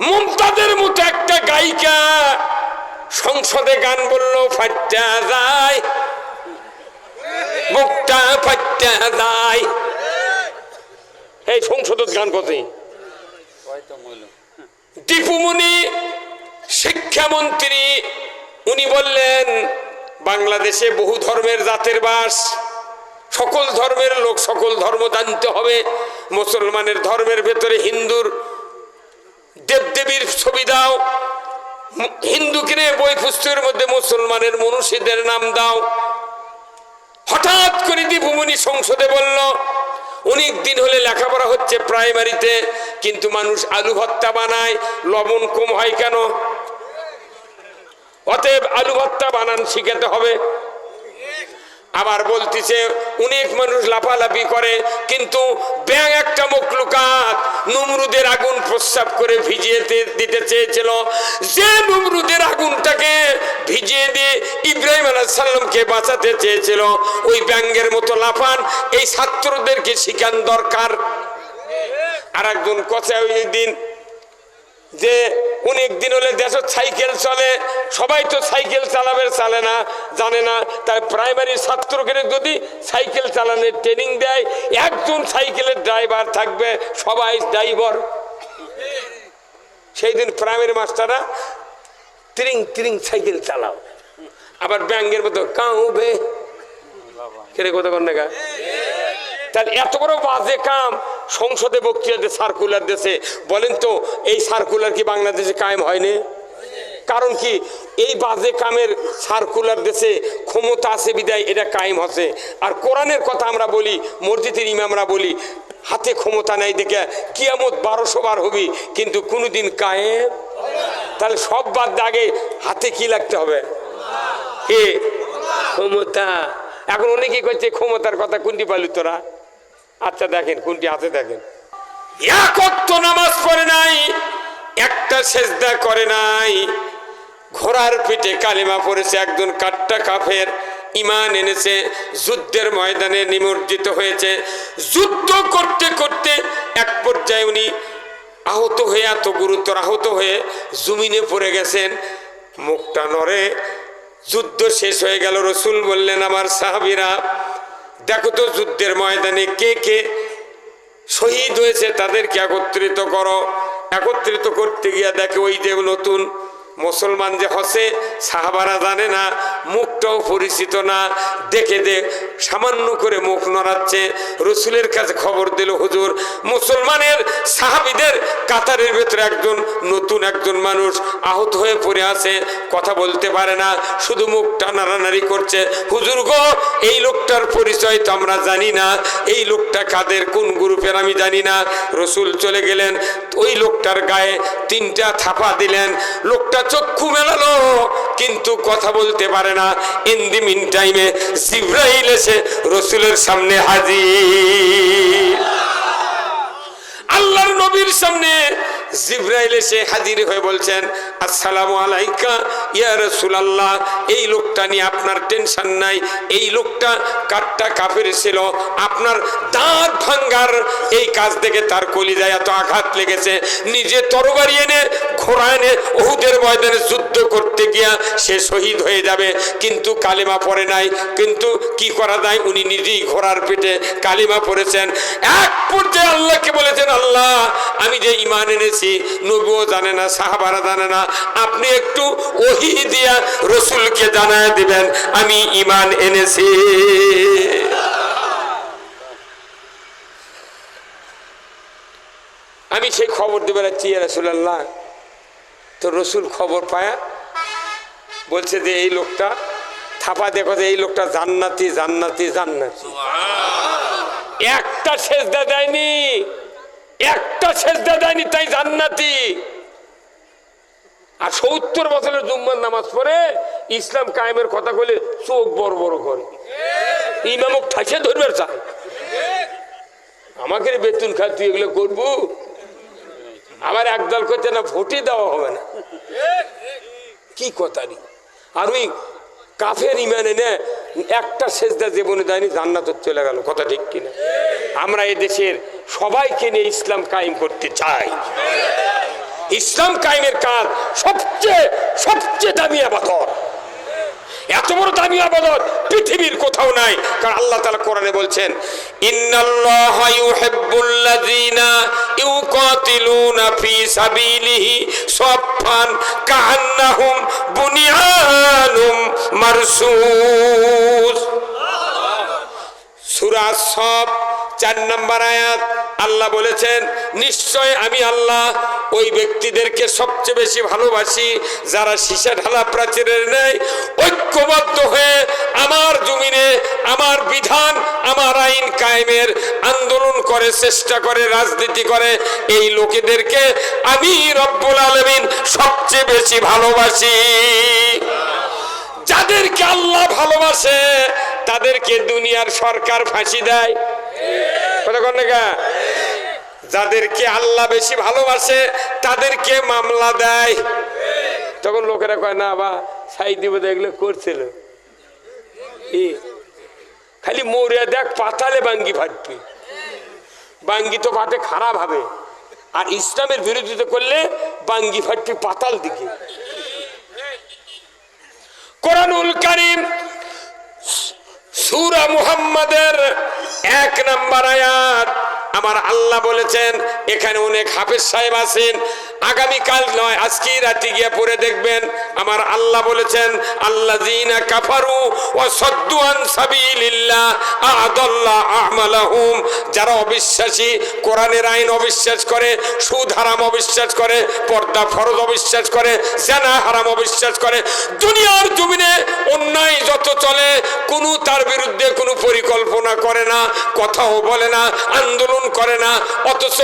মুমতাদের মতো একটা গায়িকা সংসদে গান বলল, ফাট্টা যায়। মুখটা ফাট্টা যায়। এই সংসদত গান কথে দীপুমণি শিক্ষামন্ত্রী উনি বললেন, বাংলাদেশে বহু ধর্মের জাতের বাস। সকল ধর্মের লোক সকল ধর্ম জানতে হবে। মুসলমানের ধর্মের ভেতরে হিন্দুর দেবদেবীর ছবি দাও। হিন্দুকে নিয়ে বই পুস্তকের মধ্যে মুসলমানের মনীষীদের নাম দাও। হঠাৎ করে দীপুমণি সংসদে বলল, অনেক দিন হলে লেখাপড়া হচ্ছে প্রাইমারিতে, কিন্তু মানুষ আলু ভর্তা বানায়, লবণ কম হয় কেন? অতএব আলু ভর্তা বানান শিখাতে হবে। আবার বলতেছে, অনেক মানুষ লাফালাফি করে, কিন্তু ব্যাং একটা মকলুকাত নমরুদের আগুন প্রস্রাব করে ভিজিয়ে দিতে চেয়েছিল। যে নমরুদের আগুনটাকে ভিজিয়ে দিয়ে ইব্রাহিম আলাহ সাল্লামকে বাঁচাতে চেয়েছিল, ওই ব্যাঙ্গের মতো লাফান, এই ছাত্রদেরকে শিখান দরকার। আর একজন কথা ওই দিন যে অনেক দিন হলে দেশত সাইকেল চলে, সবাই তো সাইকেল চালাবে, চালে না, জানে না। তাই প্রাইমারি ছাত্রকে যদি সাইকেল চালানোর ট্রেনিং দেয়, একজন সাইকেলের ড্রাইভার থাকবে, সবাই ড্রাইভার সেই দিন প্রাইমারি মাস্টাররা তিরিং তিরিং সাইকেল চালাও। আবার ব্যাঙ্গের মতো কাউ বে কেরে কথা কন না তাহলে এত বড় বাজে কাম সংসদে বক্তৃতা বক্তৃতাতে সার্কুলার দেশে বলেন তো, এই সার্কুলার কি বাংলাদেশে কায়েম হয়নি? কারণ কি, এই বাজে কামের সার্কুলার দেশে ক্ষমতা আছে বিদায়, এটা কায়েম হচ্ছে। আর কোরআনের কথা আমরা বলি, মসজিদের ইমামরা বলি, হাতে ক্ষমতা নাই দেখে কিয়ামত বারোশো বার হবি, কিন্তু কোনোদিন কায়েম তাহলে সব বাদ দিয়ে আগে হাতে কি লাগতে হবে? কে? ক্ষমতা। এখন অনেকে করছে ক্ষমতার কথা কোনটি পালু তোরা? আচ্ছা দেখেন, কোনটি আছে দেখেন। নামাজ পড়ে নাই, একটা সেজদা করে নাই, ঘোড়ার পিঠে কালিমা পড়েছে, একজন কাট্টা কাফের ইমান এনেছে, যুদ্ধের ময়দানে নিমজ্জিত হয়েছে। যুদ্ধ করতে করতে এক পর্যায়ে উনি আহত হয়ে, এত গুরুতর আহত হয়ে জমিনে পড়ে গেছেন। মুখটা নড়ে, যুদ্ধ শেষ হয়ে গেল, রসুল বললেন, আমার সাহাবিরা দেখো তো যুদ্ধের ময়দানে কে কে শহীদ হয়েছে, তাদেরকে একত্রিত করো। একত্রিত করতে গিয়া দেখে ওই যে নতুন মুসলমান যে হসে, সাহাবারা জানে না, মুখটাও পরিচিত না। দেখে দে, সামান্য করে মুখ নড়াচ্ছে। রসুলের কাছে খবর দিল, হুজুর, মুসলমানের সাহাবিদের কাতারের ভেতরে একজন নতুন একজন মানুষ আহত হয়ে পড়ে আছে, কথা বলতে পারে না, শুধু মুখটা নাড়ানাড়ি করছে। হুজুর গো, এই লোকটার পরিচয় তো আমরা জানি না, এই লোকটা কাদের, কোন গ্রুপের আমি জানি না। রসুল চলে গেলেন, ওই লোকটার গায়ে তিনটা থাপা দিলেন। লোকটা চক্ষু মেলালো, কিন্তু কথা বলতে পারে না। ইন দি মিন টাইমে জিব্রাইল এসে রসুলের সামনে হাজির। আল্লাহর নবীর সামনে জিব্রাইল এসে হাজির হয়ে বলছেন, আসসালামু আলাইকা, ইয়া রাসূলুল্লাহ, এই লোকটা নিয়ে আপনার টেনশন নাই, এই লোকটা কাটটা কাফের ছিল, আপনার দাঁত ভাঙ্গার এই কাজ থেকে তার কলিজায় এত আঘাত লেগেছে, নিজে তরবারি এনে, ঘোড়া এনে ওহুদের ময়দানে যুদ্ধ করতে গিয়া সে শহীদ হয়ে যাবে, কিন্তু কালিমা পড়ে নাই, কিন্তু কি করা যায়, উনি নিজেই ঘোড়ার পেটে কালিমা পড়েছেন। এক পর্যায়ে আল্লাহকে বলেছেন, আল্লাহ, আমি যে ইমান এনেছি নবীও জানে না সাহাবারা জানে না। আপনি একটু ওহি দিয়া রসুলকে জানায় দিবেন আমি ইমান এনেছি। আমি সেই খবর দেবে যাচ্ছি রসুল্লাহ তো রসুল খবর পায়া বলছে যে এই লোকটা থাপা দেখো যে এই লোকটা জান্নাতি জান্নাতি জান্নাতি। একটা সেজদা দেয়নি সেজদা দেয়নি তাই জান্নাতি। আর সত্তর বছরের জুম্মার নামাজ পড়ে ইসলাম কায়েমের কথা বলে চোখ বড় বড় করে। ইমামক ঠাসে ধরবে চায়। আমাকে বেতন খা এগুলো করব? আমার একদল করতে না ভোটে দেওয়া হবে না। কি কথা রে? আর ওই কাফের ইমানে নে একটা সেজদা জীবনে দেয়নি, জান্নাত চলে গেল, কথা ঠিক কিনা? আমরা দেশের সবাইকে নিয়ে ইসলাম কায়েম করতে চাই। ইসলাম কায়েমের কাজ সবচেয়ে সবচেয়ে দামি আবাদত। এত বড় দামি আবাদত পৃথিবীর কোথাও নাই। কারণ আল্লাহ তাআলা কোরআনে বলছেন সূরা সব চার নম্বর আয়াত। আল্লাহ বলেছেন, নিশ্চয় আমি আল্লাহ ওই ব্যক্তিদেরকে সবচেয়ে বেশি ভালোবাসি, যারা সীসা ঢালা প্রাচীরের নেই ঐক্যবদ্ধ হয়ে আমার জমিনে, আমার বিধান, আমার আইন কায়েমের আন্দোলন করে, চেষ্টা করে, রাজনীতি করে, এই লোকেদেরকে আমি রব্বুল আলমিন সবচেয়ে বেশি ভালোবাসি। যাদেরকে আল্লাহ ভালোবাসে, তাদেরকে দুনিয়ার সরকার ফাঁসি দেয়। কথা কন না যাদেরকে আল্লাহ বেশি ভালোবাসে, তাদেরকে মামলা দেয়। তখন লোকেরা কয়, না বা সাই দিব এগুলো করছিল। খালি মরিয়া দেখ, পাতালে বাঙ্গি ফাটবি। বাঙ্গি তো ফাটে খারাপ হবে। আর ইসলামের বিরোধিতা করলে বাঙ্গি ফাটবি পাতাল দিকে। কোরআনুল কারিম সুরা মুহাম্মাদের এক নাম্বার আয়াত। আমার আল্লাহ বলেছেন, এখানে অনেক হাফেজ সাহেব আছেন। আগামীকাল নয় আজকে রাতে গিয়ে পড়ে দেখবেন, আমার আল্লাহ বলেছেন আল্লাহ জিনা কাফারু ও সদ্দুয়ান সাবিলিল্লাহ আদাল্লাহ আহমালাহুম যারা অবিশ্বাসী, কোরআনের আইন অবিশ্বাস করে, সুদ হারাম অবিশ্বাস করে, পর্দা ফরজ অবিশ্বাস করে সেনা হারাম অবিশ্বাস করে, দুনিয়ার জমিনে অন্যায় যত চলে, কোনো তার বিরুদ্ধে কোনো পরিকল্পনা করে না, কথাও বলে না, আন্দোলন করে না, অথচ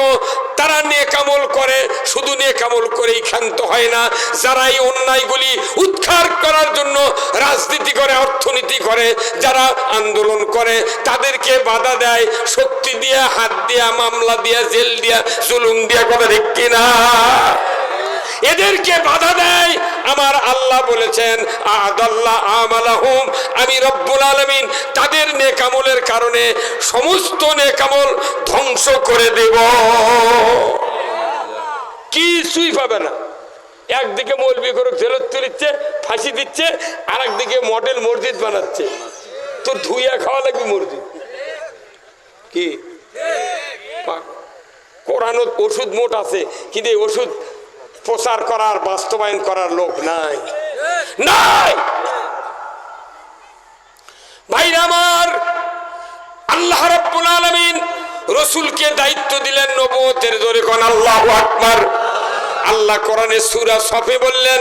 তারা নিয়ে কামল করে, শুধু নিয়ে কামল করেই ক্ষান্ত হয় না। যারা এই অন্যায়গুলি উৎখার করার জন্য রাজনীতি করে, অর্থনীতি করে, যারা আন্দোলন করে, তাদেরকে বাধা দেয়, শক্তি দিয়ে, হাত দিয়া, মামলা দিয়া, জেল দিয়া, জুলুম দিয়া, কথা ঠিক কিনা? এদেরকে বাধা দেয়। আমার আল্লাহ বলেছেন আদাল্লাহ আমালাহুম। আমি রব্বুল আলমিন তাদের নেকামলের কারণে সমস্ত নেকামল ধ্বংস করে দেব। কিছুই পাবে না? একদিকে মৌলবি করে ফেরত তুলিচ্ছে ফাঁসি দিচ্ছে আর একদিকে মডেল মসজিদ বানাচ্ছে। তো ধুইয়া খাওয়া লাগবে মসজিদ। কি? কোরআনত ওষুধ মোট আছে কিন্তু এই ওষুধ প্রচার করার, বাস্তবায়ন করার লোক নাই। নাই! ভাইরা আমার, আল্লাহ রব্বুল আলমিন রসুলকে দায়িত্ব দিলেন নবতের দরে কন আল্লাহ আকবার। আল্লাহ কোরআনে সুরা সফে বললেন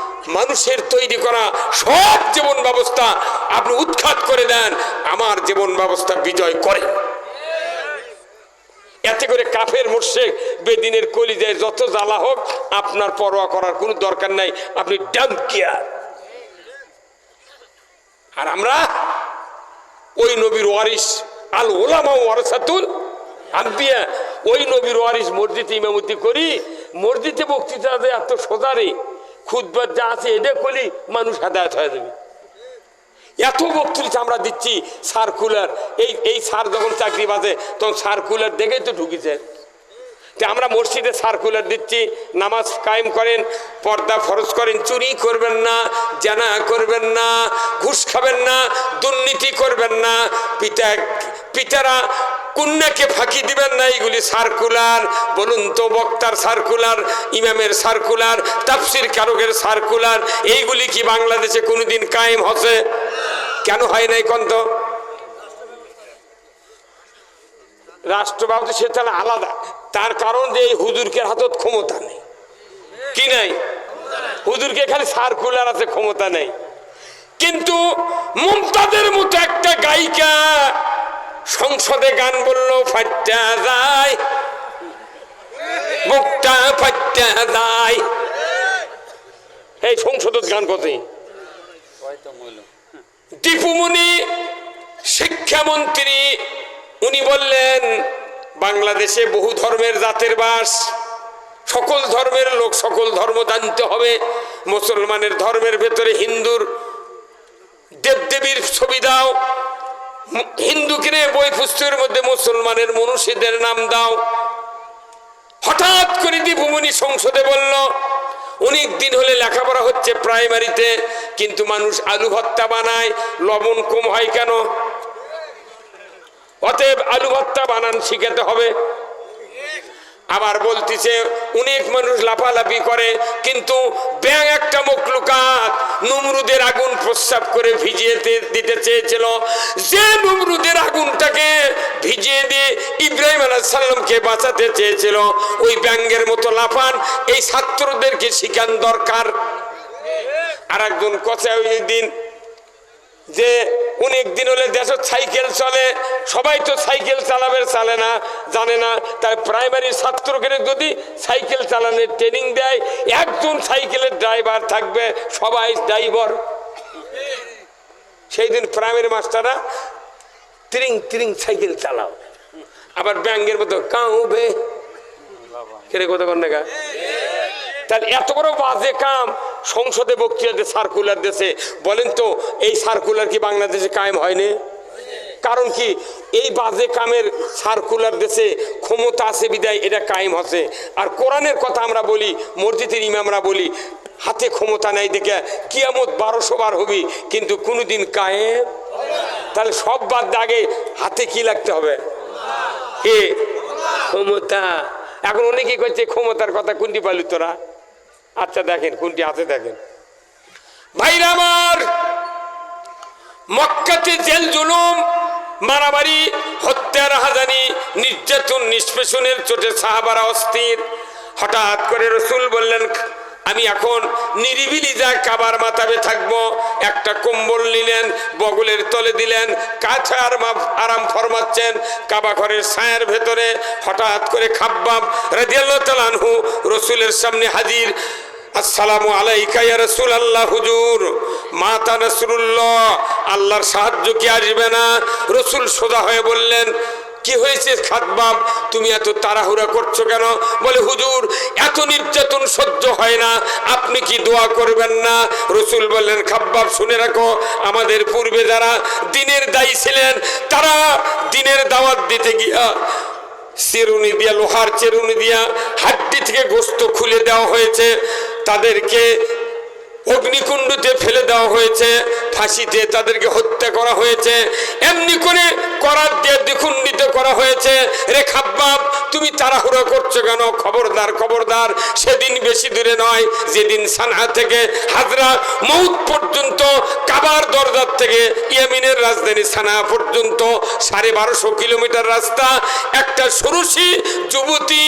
মানুষের তৈরি করা সব জীবন ব্যবস্থা আপনি উৎখাত করে দেন, আমার জীবন ব্যবস্থা বিজয় করে। এতে করে কাফের মোর্শেক বেদিনের কলি কলিজায় যত জ্বালা হোক, আপনার পরোয়া করার কোনো দরকার নাই। আপনি ডাম আর আমরা ওই নবীর ওয়ারিস আল ওলামা ওয়ারসাতুল আম্বিয়া, ওই নবীর ওয়ারিস মসজিদে ইমামতি করি। মসজিদে বক্তৃতা দেয়, এত সোজারে খুদবার যা আছে এটা করলি মানুষ হেদায়ত হয়ে যাবে। এত বক্তৃতা আমরা দিচ্ছি সার্কুলার, এই এই সার যখন চাকরি বাজে, তখন সার্কুলার দেখেই তো ঢুকিছে। তা আমরা মসজিদে সার্কুলার দিচ্ছি, নামাজ কায়েম করেন, পর্দা ফরজ করেন, চুরি করবেন না, জানা করবেন না, ঘুষ খাবেন না, দুর্নীতি করবেন না। পিতা পিতারা কন্যাকে ফাঁকি দিবেন না, এইগুলি সার্কুলার। বলুন তো, বক্তার সার্কুলার, ইমামের সার্কুলার, তাফসির কারকের সার্কুলার, এইগুলি কি বাংলাদেশে কোনোদিন কায়েম হচ্ছে? কেন হয় নাই কন্ত? রাষ্ট্র ব্যবস্থা সে তাহলে আলাদা। তার কারণ যে এই হুজুরকে হাতত ক্ষমতা নেই। কি নাই? হুজুরকে খালি সার্কুলার আছে, ক্ষমতা নেই। কিন্তু মুমতাদের মতো একটা গায়িকা সংসদে গান বলল, ফাট্টা যায়। মুখটা ফাট্টা যায়। এই সংসদত গান কতই দীপুমণি শিক্ষামন্ত্রী উনি বললেন, বাংলাদেশে বহু ধর্মের জাতের বাস। সকল ধর্মের লোক সকল ধর্ম জানতে হবে। মুসলমানের ধর্মের ভেতরে হিন্দুর দেবদেবীর ছবি দাও। হিন্দুকে নিয়ে বই পুস্তকের মধ্যে মুসলমানের মনুষ্যদের নাম দাও। হঠাৎ করে দীপুমণি সংসদে বলল, অনেক দিন হলে লেখাপড়া হচ্ছে প্রাইমারিতে, কিন্তু মানুষ আলু ভত্তা বানায়, লবণ কম হয় কেন? অতএব আলু ভত্তা বানান শিখাতে হবে। আবার বলতেছে, অনেক মানুষ লাফালাফি করে, কিন্তু ব্যাং একটা মকলুকাত নমরুদের আগুন প্রস্রাব করে ভিজিয়ে দিতে চেয়েছিল। যে নমরুদের আগুনটাকে ভিজিয়ে দিয়ে ইব্রাহিম আলাহ সাল্লামকে বাঁচাতে চেয়েছিল, ওই ব্যাঙ্গের মতো লাফান, এই ছাত্রদেরকে শিখান দরকার। আর একজন কথা ওই দিন যে অনেক দিন হলে দেশের সাইকেল চলে, সবাই তো সাইকেল চালাবে, চালে না, জানে না। তাই প্রাইমারি ছাত্রকে যদি সাইকেল চালানোর ট্রেনিং দেয়, একজন সাইকেলের ড্রাইভার থাকবে, সবাই ড্রাইভার সেই দিন প্রাইমারি মাস্টাররা তিরিং তিরিং সাইকেল চালাও। আবার ব্যাঙ্গের মতো কাউ বে কেরে কথা কন না তাহলে এত বড় বাজে কাম সংসদে বক্তৃতা বক্তৃতাতে সার্কুলার দেশে বলেন তো, এই সার্কুলার কি বাংলাদেশে কায়েম হয়নি? কারণ কি, এই বাজে কামের সার্কুলার দেশে ক্ষমতা আছে বিদায়, এটা কায়েম হচ্ছে। আর কোরআনের কথা আমরা বলি, মসজিদের ইমামরা বলি, হাতে ক্ষমতা নাই দেখে কিয়ামত বারোশো বার হবি, কিন্তু কোনোদিন কায়েম তাহলে সব বাদ আগে হাতে কি লাগতে হবে? কে ক্ষমতা। এখন অনেকেই করছে ক্ষমতার কথা কোনটি পালু তোরা? আচ্ছা দেখেন, কোনটি আছে দেখেন। ভাইরা আমার, মক্কাতে জেল জুলুম, মারামারি হত্যা রাহাজানি নির্যাতন, নিষ্পেষণের চোটে সাহাবারা অস্থির। হঠাৎ করে রসুল বললেন আমি এখন নিরিবিলি যা কাবার মাথাবে থাকব, একটা কম্বল নিলেন, বগলের তলে দিলেন, কাছে আরাম আরাম ফরমাচ্ছেন, কাবা ঘরের ছায়ার ভেতরে হঠাৎ করে খাব্বাব রাদিয়াল্লাহু তাআলা আনহু রসুলের সামনে হাজির। আসসালামু আলাইকা ইয়া রাসূলুল্লাহ হুজুর। মাতা নাসরুল্লাহ, আল্লাহর সাহায্য কি আসবে না? রসুল সোজা হয়ে বললেন কি হয়েছে? খাতবাব তুমি এত তাড়াহুড়া করছ কেন? বলে, হুজুর, এত নির্যাতন সহ্য হয় না। আপনি কি দোয়া করবেন না? রসুল বললেন খাব্বাব শুনে রাখো, আমাদের পূর্বে যারা দিনের দায়ী ছিলেন, তারা দিনের দাওয়াত দিতে গিয়া চেরুনি দিয়া, লোহার চেরুনি দিয়া হাড্ডি থেকে গোস্ত খুলে দেওয়া হয়েছে। তাদেরকে অগ্নিকুণ্ডতে ফেলে দেওয়া হয়েছে। ফাঁসিতে তাদেরকে হত্যা করা হয়েছে। এমনি করে করার দিয়ে দ্বিখণ্ডিত করা হয়েছে। রে খাব্বাব, তুমি তাড়াহুড়ো করছ কেন? খবরদার খবরদার, সেদিন বেশি দূরে নয়। যেদিন সানহা থেকে হাজরা মৌত পর্যন্ত, কাবার দরজার থেকে ইয়ামিনের রাজধানী সানা পর্যন্ত, সাড়ে বারোশো কিলোমিটার রাস্তা, একটা সরুষি যুবতী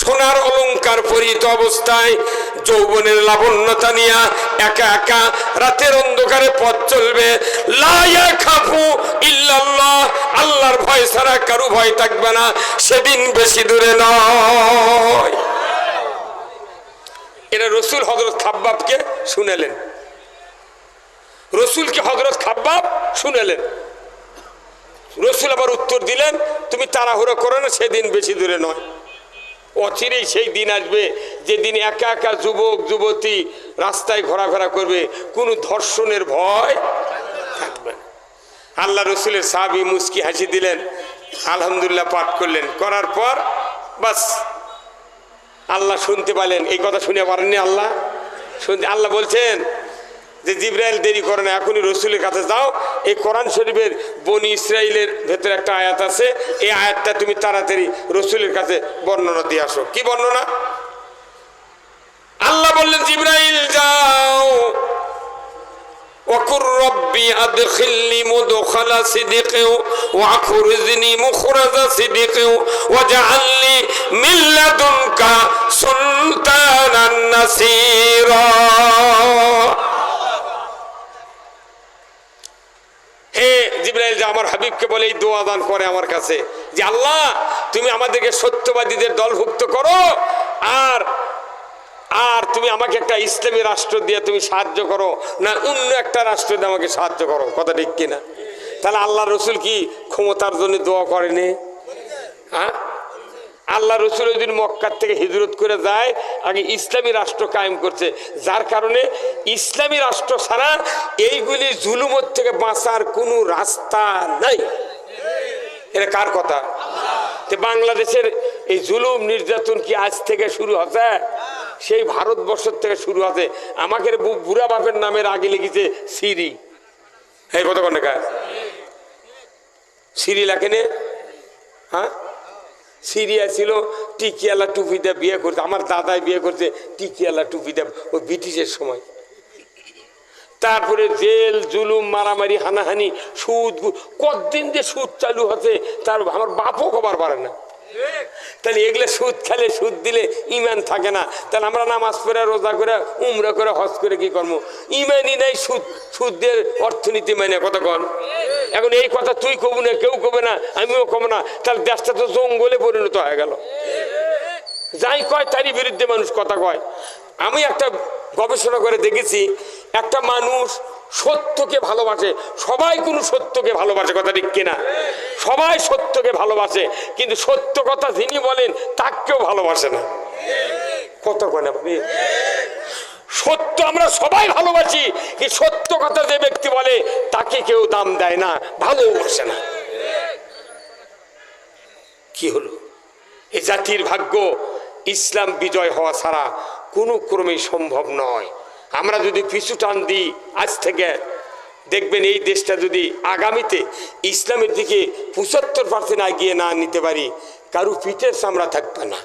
সোনার অলংকার পরিহিত অবস্থায় যৌবনের লাবণ্যতা নিয়া একা একা রাতের অন্ধকারে পথ চলবে। আল্লাহর ভয় ছাড়া কারু ভয় থাকবে না, সেদিন বেশি দূরে নয়। রসুল হজরত খাব্বাবকে শুনেলেন। রসুলকে হজরত খাব্বাব শুনেলেন। রসুল আবার উত্তর দিলেন, তুমি তাড়াহুড়ো করো না, সেদিন বেশি দূরে নয়। অচিরেই সেই দিন আসবে যেদিন একা একা যুবক, যুবতী রাস্তায় ঘোরাফেরা করবে। কোনো ধর্ষণের ভয় থাকবে আল্লাহ রসুলের সাহাবি মুস্কি হাসি দিলেন, আলহামদুলিল্লাহ পাঠ করলেন। করার পর বাস, আল্লাহ শুনতে পারলেন। এই কথা শুনে পারেননি আল্লাহ? শুনতে আল্লাহ বলছেন যে জিব্রাইল দেরি করে না এখনই রসুলের কাছে যাও এই কোরআন শরীফের বনি ইসরায়েলের ভেতরে একটা আয়াত আছে এই আয়াতটা তুমি তাড়াতাড়ি রসুলের কাছে বর্ণনা দিয়ে আসো কি বর্ণনা আল্লাহ বললেন জিব্রাইল যাও وقل ربي أدخلني مدخل صدق وأخرجني مخرج صدق واجعل لي من لدنك سلطانا نصيرا হে জিব্রাইল যে আমার হাবিবকে বলে এই দোয়া দান করে আমার কাছে, যে আল্লাহ, তুমি আমাদেরকে সত্যবাদীদের দলভুক্ত করো, আর আর তুমি আমাকে একটা ইসলামী রাষ্ট্র দিয়ে তুমি সাহায্য করো, না অন্য একটা রাষ্ট্র দিয়ে আমাকে সাহায্য করো। কথা ঠিক কিনা? তাহলে আল্লাহ রসুল কি ক্ষমতার জন্য দোয়া করেনি? আল্লাহ রসুল ওই দিন মক্কার থেকে হিজরত করে যায়, আগে ইসলামী রাষ্ট্র কায়েম করছে। যার কারণে ইসলামী রাষ্ট্র ছাড়া এইগুলি জুলুমত থেকে বাঁচার কোনো রাস্তা নাই। এটা কার কথা? বাংলাদেশের এই জুলুম নির্যাতন কি আজ থেকে শুরু হচ্ছে? সেই ভারতবর্ষের থেকে শুরু আছে আমাকে বুড়া বাপের নামের আগে লিখেছে সিরি। এই কত কন্যা সিরি লেখেনে? হ্যাঁ? সিরিয়া ছিল, টিকিয়ালা টুপিটা বিয়ে করতে, আমার দাদাই বিয়ে করছে টিকিয়ালা টুপিটা ওই ব্রিটিশের সময়। তারপরে জেল, জুলুম, মারামারি, হানাহানি, সুদ কতদিন যে সুদ চালু হচ্ছে, তার আমার বাপও খবর পারে না। তাহলে এগুলো সুদ খেলে সুদ দিলে ইমান থাকে না। তাহলে আমরা নামাজ পড়ে, রোজা করে, উমরা করে, হজ করে কি করব? ইমানই নাই সুদ সুদের অর্থনীতি মানে কতক্ষণ এখন এই কথা তুই কব না, কেউ কবে না, আমিও কব না। তাহলে দেশটা তো জঙ্গলে পরিণত হয়ে গেল। যাই কয়, তারই বিরুদ্ধে মানুষ কথা কয়। আমি একটা গবেষণা করে দেখেছি, একটা মানুষ সত্যকে ভালোবাসে। সবাই কোনো সত্যকে ভালোবাসে, কথা ঠিক কিনা? সবাই সত্যকে ভালোবাসে, কিন্তু সত্য কথা যিনি বলেন, তাকেও ভালোবাসে না। কত ভাবি। সত্য আমরা সবাই ভালোবাসি, কি সত্য কথা যে ব্যক্তি বলে, তাকে কেউ দাম দেয় না, ভালোবাসে না। কি হলো? এ জাতির ভাগ্য, ইসলাম বিজয় হওয়া ছাড়া কোনো ক্রমেই সম্ভব নয়। আমরা যদি পিছু টান দিই আজ থেকে, দেখবেন এই দেশটা যদি আগামীতে ইসলামের দিকে পঁচাত্তর পার্সেন্ট এগিয়ে না নিতে পারি, কারু পিঠের চামড়া থাকবে না।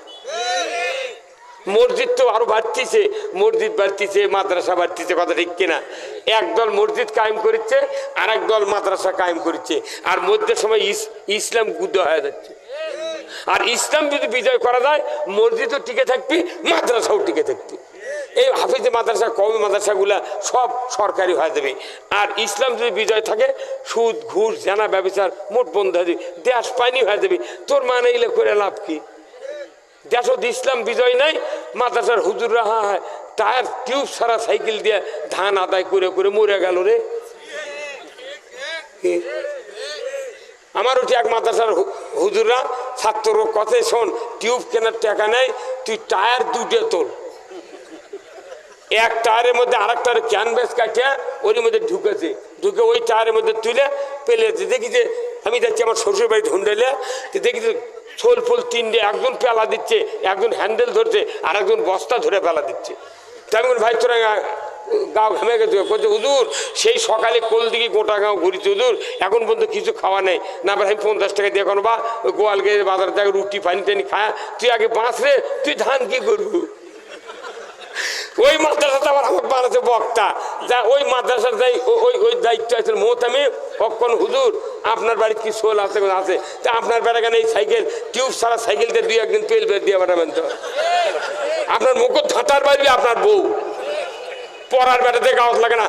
মসজিদ তো আরও বাড়তিছে, মসজিদ বাড়তিছে, মাদ্রাসা বাড়তিছে, কথা ঠিক কিনা? একদল মসজিদ কায়েম করছে আর একদল মাদ্রাসা কায়েম করছে। আর মধ্যে সময় ইস- ইসলাম গুদ্ধ হয়ে যাচ্ছে। আর ইসলাম যদি বিজয় করা যায়, মসজিদও টিকে থাকবি, মাদ্রাসাও টিকে থাকবি। এই হাফিজে মাদ্রাসা কমি মাদ্রাসাগুলা সব সরকারি হয়ে যাবে। আর ইসলাম যদি বিজয় থাকে, সুদ, ঘুষ, জানা ব্যবসার মোট বন্ধ হয়ে যাবে। দেশ পানি হয়ে যাবে। তোর মানে এগুলো করে লাভ কি? দেশত ইসলাম বিজয় নাই, মাদ্রাসার হুজুররা হা হয় টায়ার টিউব সারা সাইকেল দিয়ে ধান আদায় করে করে মরে গেল রে। আমার উঠে এক মাদ্রাসার হুজুররা, ছাত্র, কথা শোন, টিউব কেনার টাকা নেই, তুই টায়ার দুটো তোল। এক টায়ারের মধ্যে আর একটা ক্যানভাস কাটিয়া ওর মধ্যে ঢুকেছে। ঢুকে ওই টায়ারের মধ্যে তুলে পেলেছে দেখি যে আমি যাচ্ছি আমার শ্বশুর বাড়ি ঢুন্ডাইলে দেখি যে ছোল ফুল তিনটে একজন পেলা দিচ্ছে, একজন হ্যান্ডেল ধরছে আর একজন বস্তা ধরে পেলা দিচ্ছে। তেমন ভাই, তোরা গাও ঘেমে গেছে, বলছে, হুজুর, সেই সকালে কোল দিকে গোটা গাঁও ঘুরিছে, হুজুর, এখন পর্যন্ত কিছু খাওয়া নেই। না, ভাই, আমি পঞ্চাশ টাকা দিয়ে কোনো বা গোয়ালকে গোয়াল গিয়ে বাজার থেকে রুটি, পানি টানি খায়, তুই আগে বাঁচলে তুই ধান কি করবি? ওই মাদ্রাসাটা আমার বক্তা। যা, ওই মাদ্রাসার যাই ওই ওই দায়িত্ব আছে মোহতামি অক্ষণ হুজুর, আপনার বাড়িতে কি সোল আছে আছে? তা আপনার বেড়া কেন এই সাইকেল? টিউব সারা সাইকেল দিয়ে দুই একদিন তেল বের দিয়ে বেড়াবেন তো। আপনার মুখ ধাঁটার বাড়বি আপনার বউ। পড়ার বেড়াতে গাওয়াত লাগে না।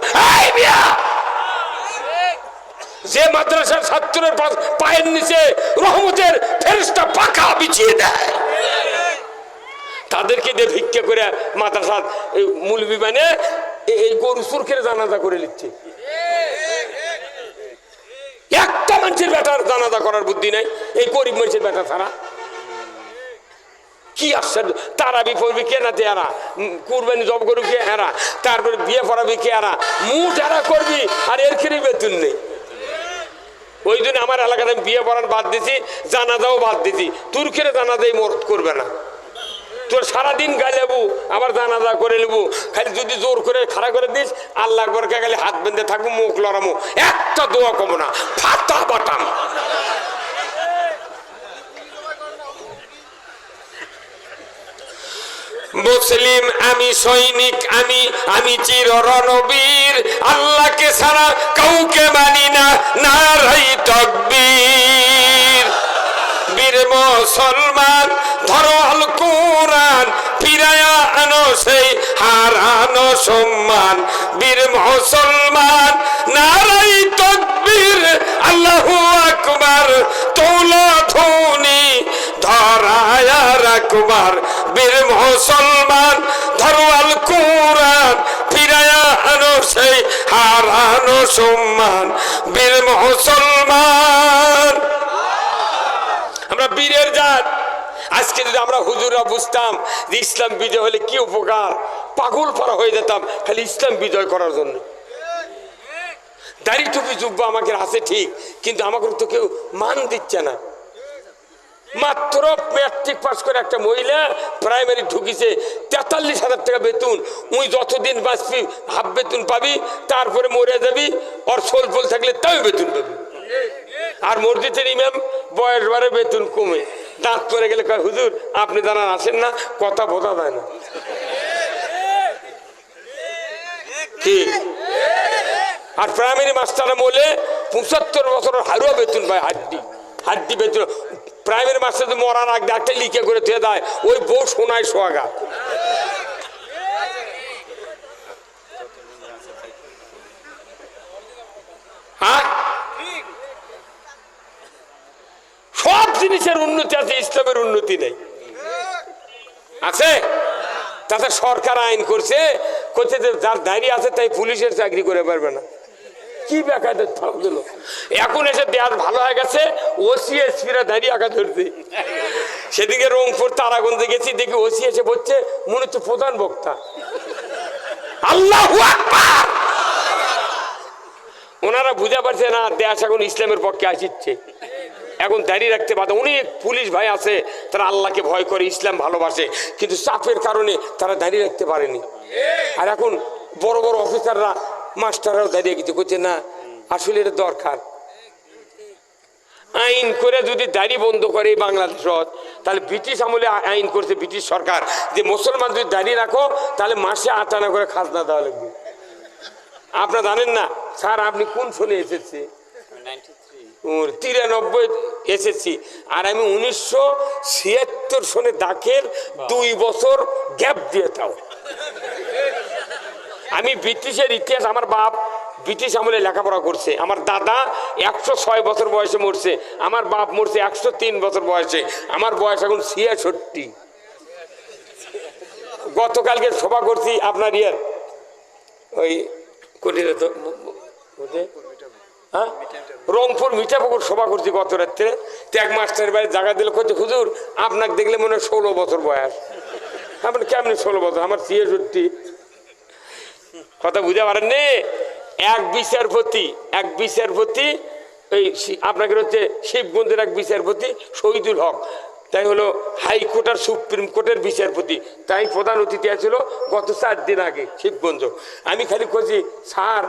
যে মাদ্রাসার ছাত্রের পায়ের নিচে রহমতের ফেরেশতা পাখা বিছিয়ে দেয়। তাদেরকে দিয়ে ভিক্ষা করে মাদ্রাসা মূল বিমানে এই গরু সুরখের জানাজা করে নিচ্ছে। একটা মানুষের বেটার জানাজা করার বুদ্ধি নাই, এই গরিব মানুষের বেটা ছাড়া। কি আশ্চর্য, তারাবি পড়বি না তেরা কুরবানি জব করবি কে এরা? তারপরে বিয়ে পড়াবি কে এরা? মুঠ এরা করবি, আর এর খেয়ে বেতন নেই। ওই জন্য আমার এলাকাতে আমি বিয়ে পড়ার বাদ দিছি, জানাজাও বাদ দিছি। তুর্কের জানাজাই মরত করবে না। তোর সারাদিন গাইলেবু আবার জানাজা করে নেবু খালি যদি জোর করে খাড়া করে দিস আল্লাহ বরকে খালি হাত বেঁধে থাকব, মুখ লড়ামো একটা দোয়া কমো না ফাটা বাটাম। মুসলিম, আমি সৈনিক, আমি আমি চির রণবীর আল্লাহকে ছাড়া কাউকে মানি না, নারাই তকবীর। বীর মুসলমান, ধরো আল কোরআন ফিরায়া আনো সেই হারানো সম্মান। বীর মুসলমান নারাই তকবীর, আল্লাহু আকবার তোলা ধনি ধরায়া আকবার বীর মুসলমান ধরওয়াল কোরআন ফিরায়া আনো সেই হারানো সম্মান। বীর মুসলমান আমরা বীরের জাত। আজকে যদি আমরা হুজুরা বুঝতাম যে ইসলাম বিজয় হলে কি উপকার, পাগল পারা হয়ে যেতাম খালি ইসলাম বিজয় করার জন্য। দাড়ি টুপি জুব্বা আমাকে আছে ঠিক, কিন্তু আমাকে তো কেউ মান দিচ্ছে না। মাত্র ম্যাট্রিক পাস করে একটা মহিলা প্রাইমারি ঢুকিছে, তেতাল্লিশ হাজার টাকা বেতন। উই যতদিন বাঁচবি হাফ বেতন পাবি, তারপরে মরে যাবি, ওর সোল থাকলে তাও বেতন পাবি। আর মসজিদের ইমাম বয়স বারে বেতন কমে। দাঁত পরে গেলে হুজুর, আপনি দাঁড়ান, আসেন না, কথা বোঝা যায় না। কি? আর প্রাইমারি মাস্টার বলে পঁচাত্তর বছরের হারুয়া বেতন পায় হাড্ডি। হাড্ডি বেতন। প্রাইমারি মাস্টার মরার আগে একটা লিখে করে থুয়ে দেয়, ওই বউ শোনায় সোয়াগা হ্যাঁ সব জিনিসের উন্নতি আছে, ইসলামের উন্নতি নেই। আছে? তাতে সরকার আইন করছে করছে যে যার দাঁড়িয়ে আছে তাই পুলিশের চাকরি করে পারবে না। কি থাম দিল। এখন এসে দেয়ার ভালো হয়ে গেছে, ওসি এসপিরা দাঁড়িয়ে আঁকা ধরছে। সেদিকে রংপুর, তারাগঞ্জে গেছি, দেখি ওসি এসে বলছে মনে হচ্ছে প্রধান বক্তা। আল্লাহ ওনারা বুঝে পারছে না, দেশ এখন ইসলামের পক্ষে আসিচ্ছে। এখন দাঁড়িয়ে রাখতে বাধা। অনেক পুলিশ ভাই আছে, তারা আল্লাহকে ভয় করে, ইসলাম ভালোবাসে, কিন্তু চাপের কারণে তারা দাঁড়িয়ে রাখতে পারেনি। আর এখন বড় বড় অফিসাররা, মাস্টাররাও দাঁড়িয়ে গেছে করছে না, আসলে এটা দরকার। আইন করে যদি দাড়ি বন্ধ করে বাংলাদেশত তাহলে ব্রিটিশ আমলে আইন করছে ব্রিটিশ সরকার। যে মুসলমান যদি দাঁড়িয়ে রাখো, তাহলে মাসে আটানা করে খাজনা দেওয়া লাগবে। আপনারা জানেন না, স্যার, আপনি কোন সনে এসেছে? তিরানব্বই এসেছি। আর আমি উনিশশো ছিয়াত্তর সনে দাখের দুই বছর গ্যাপ দিয়ে তাও। আমি ব্রিটিশের ইতিহাস আমার বাপ ব্রিটিশ আমলে লেখাপড়া করছে। আমার দাদা একশো ছয় বছর বয়সে মরছে। আমার বাপ মরছে একশো তিন বছর বয়সে। আমার বয়স এখন ছিয়াষট্টি। গতকালকে সভা করছি আপনার ইয়ার। ওই কোথায়? হ্যাঁ? রংপুর মিঠাপুকুর সভা করছি গত রাত্রে। ত্যাগ মাস্টারের বাড়ি জায়গা দিলে করছে হুজুর, আপনাকে দেখলে মনে হয় ষোলো বছর বয়স। আপনার কেমনি ষোলো বছর? আমার ছিয়াষট্টি। কথা বুঝতে পারেন নে? এক বিচারপতি এক বিচারপতি, এই আপনাকে হচ্ছে শিবগঞ্জের এক বিচারপতি, শহীদুল হক। তাই হলো হাইকোর্ট আর সুপ্রিম কোর্টের বিচারপতি। তাই প্রধান অতিথি আছিল গত চার দিন আগে শিবগঞ্জ। আমি খালি খুঁজি স্যার,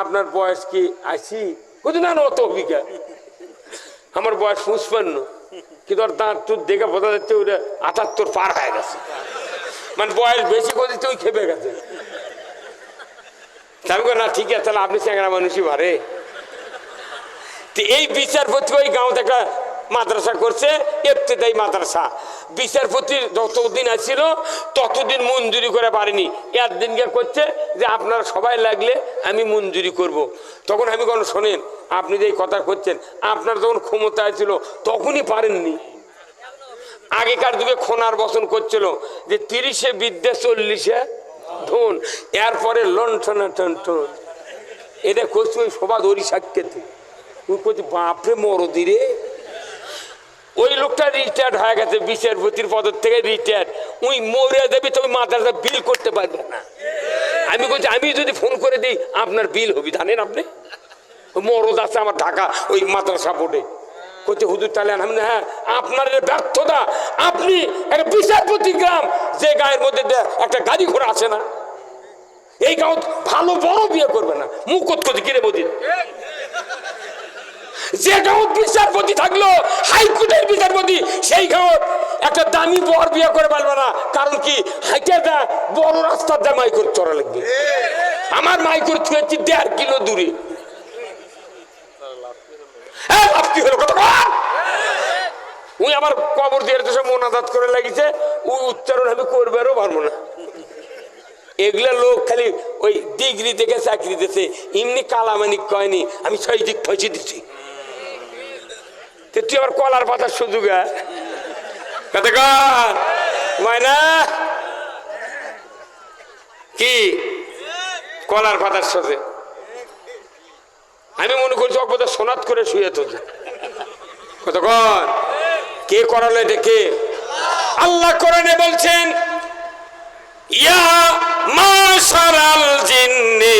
আপনার বয়স কি আশি? বুঝি না অভিজ্ঞা? আমার বয়স পঁচপান্ন। কিন্তু ওর দাঁত টুত দেখে বোঝা যাচ্ছে ওটা আটাত্তর পার হয়ে গেছে। মানে বয়স বেশি করে তুই খেপে গেছে। আমি না, ঠিক আছে, তাহলে আপনি চ্যাংরা মানুষই ভারে এই বিচারপতি ওই গাঁওতে একটা মাদ্রাসা করছে এফতেদাই মাদ্রাসা। বিচারপতি যতদিন আসছিল ততদিন মঞ্জুরি করে পারেনি। একদিনকে করছে যে আপনারা সবাই লাগলে আমি মঞ্জুরি করব। তখন আমি কোনো শোনেন, আপনি যে কথা করছেন, আপনার যখন ক্ষমতা ছিল তখনই পারেননি। আগেকার যুগে খোনার বসন করছিল যে তিরিশে বিদ্যে চল্লিশে ধন, এরপরে লণ্ঠনা টন এটা করছি ওই ধরি সাক্ষেতে। ওই করছি বাপরে মরদি রে। ওই লোকটা রিটায়ার্ড হয়ে গেছে বিচারপতির পদ থেকে রিটায়ার্ড ওই মরে দেবে তুমি মাদ্রাসা বিল করতে পারবে না। আমি বলছি, আমি যদি ফোন করে দিই, আপনার বিল হবি, জানেন আপনি? মরদ আছে আমার ঢাকা, ওই মাদ্রাসা বোর্ডে করছে হুজুর, তাহলে হ্যাঁ আপনার ব্যর্থতা, আপনি একটা বিচারপতি গ্রাম, যে গায়ের মধ্যে একটা গাড়ি ঘোড়া আছে না, এই গাঁও ভালো বড় বিয়ে করবে না। মুখ করতে কিরে বদিন। যে বিচারপতি থাকল বিচারপতি একটা দামি বর বিয়ে করে পারবে না। কারণ কি? বড় চড়া লাগবে। আমার দেড় কিলো দূরে। আমার কবর দিয়ে তো করে লাগিছে ওই উচ্চারণ আমি করবারও পারব না। এগুলা লোক খালি ওই ডিগ্রি থেকে চাকরি দিতেছে। এমনি কালামানি কয়নি, আমি ছয় দিক ফসে দিচ্ছি। তুই আবার কলার পাতার সুযোগ হ্যাঁ? কি? কলার পাতার সাথে। আমি মনে করছি অপদা সোনাত করে শুয়ে তো কতক্ষণ কে করালো এটা কে? আল্লাহ কোরআনে বলছেন, ইয়া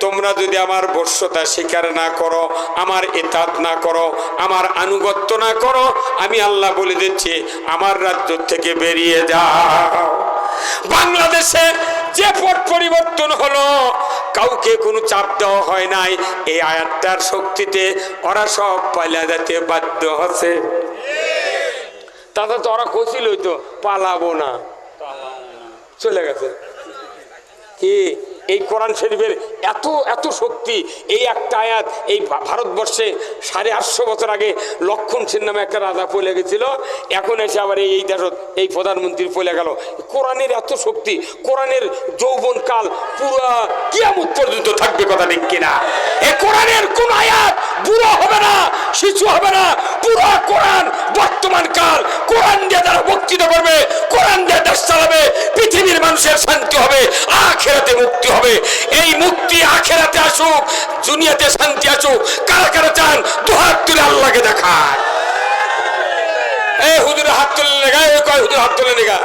তোমরা যদি আমার বর্ষতা স্বীকার না করো, আমার এতাত না করো, আমার আনুগত্য না করো, আমি আল্লাহ বলে দিচ্ছি, আমার রাজ্য থেকে বেরিয়ে যাও। বাংলাদেশে যে পট পরিবর্তন হলো, কাউকে কোনো চাপ দেওয়া হয় নাই। এই আয়াতটার শক্তিতে ওরা সব পালা যেতে বাধ্য হচ্ছে। তাতে তো ওরা কছিল তো পালাবো না। চলে গেছে। কি? এই কোরআন শরীফের এত এত শক্তি, এই একটা আয়াত এই ভারতবর্ষে সাড়ে আটশো বছর আগে লক্ষণ সেন নামে একটা রাজা পলে গেছিল। এখন এসে আবার এই দেশত, এই প্রধানমন্ত্রী পলে গেল। কোরআনের এত শক্তি, কোরআনের যৌবন কাল পুরা কিয়ামত পর্যন্ত থাকবে কথা ঠিক কিনা? এ কোরআনের কোন আয়াত বুড়ো হবে না, শিশু হবে না, পুরা কোরআন বর্তমান কাল। কোরআন দিয়ে তারা বক্তৃতা করবে, কোরআন দিয়ে দেশ চালাবে, পৃথিবীর মানুষের শান্তি হবে, আখেরাতে মুক্তি হবে। এই মুক্তি আখেরাতে আসুক, দুনিয়াতে শান্তি আসুক, কারা কারা চান, দু হাত তুলে আল্লাহকে দেখায় এই হুজুর হাত তুলে নেগা এই কয় হুজুর হাত তুলে লেগা?